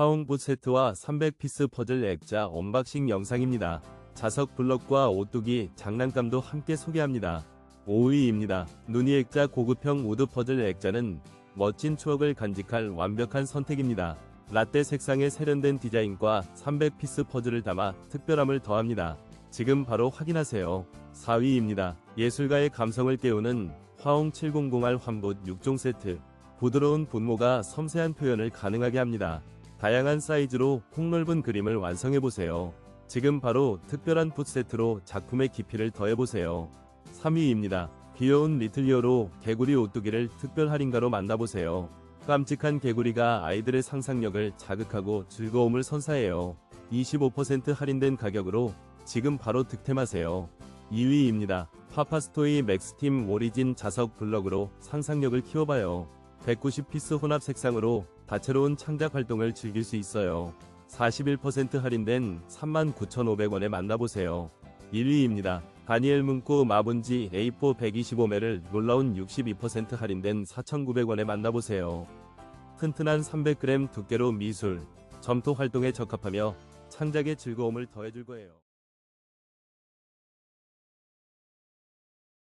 화홍붓 세트와 300피스 퍼즐 액자 언박싱 영상입니다. 자석 블럭과 오뚜기, 장난감도 함께 소개합니다. 5위입니다. 누니 액자 고급형 우드 퍼즐 액자는 멋진 추억을 간직할 완벽한 선택입니다. 라떼 색상의 세련된 디자인과 300피스 퍼즐을 담아 특별함을 더합니다. 지금 바로 확인하세요. 4위입니다. 예술가의 감성을 깨우는 화홍 700R 환붓 6종 세트. 부드러운 분모가 섬세한 표현을 가능하게 합니다. 다양한 사이즈로 폭넓은 그림을 완성해보세요. 지금 바로 특별한 붓 세트로 작품의 깊이를 더해보세요. 3위입니다. 귀여운 리틀리어로 개구리 오뚜기를 특별 할인가로 만나보세요. 깜찍한 개구리가 아이들의 상상력을 자극하고 즐거움을 선사해요. 25% 할인된 가격으로 지금 바로 득템하세요. 2위입니다. 파파스토이 맥스팀 오리진 자석 블럭으로 상상력을 키워봐요. 190피스 혼합 색상으로 다채로운 창작 활동을 즐길 수 있어요. 41% 할인된 39,500원에 만나보세요. 1위입니다. 다니엘 문구 마분지 A4 125매를 놀라운 62% 할인된 4,900원에 만나보세요. 튼튼한 300g 두께로 미술, 점토 활동에 적합하며 창작의 즐거움을 더해줄 거예요.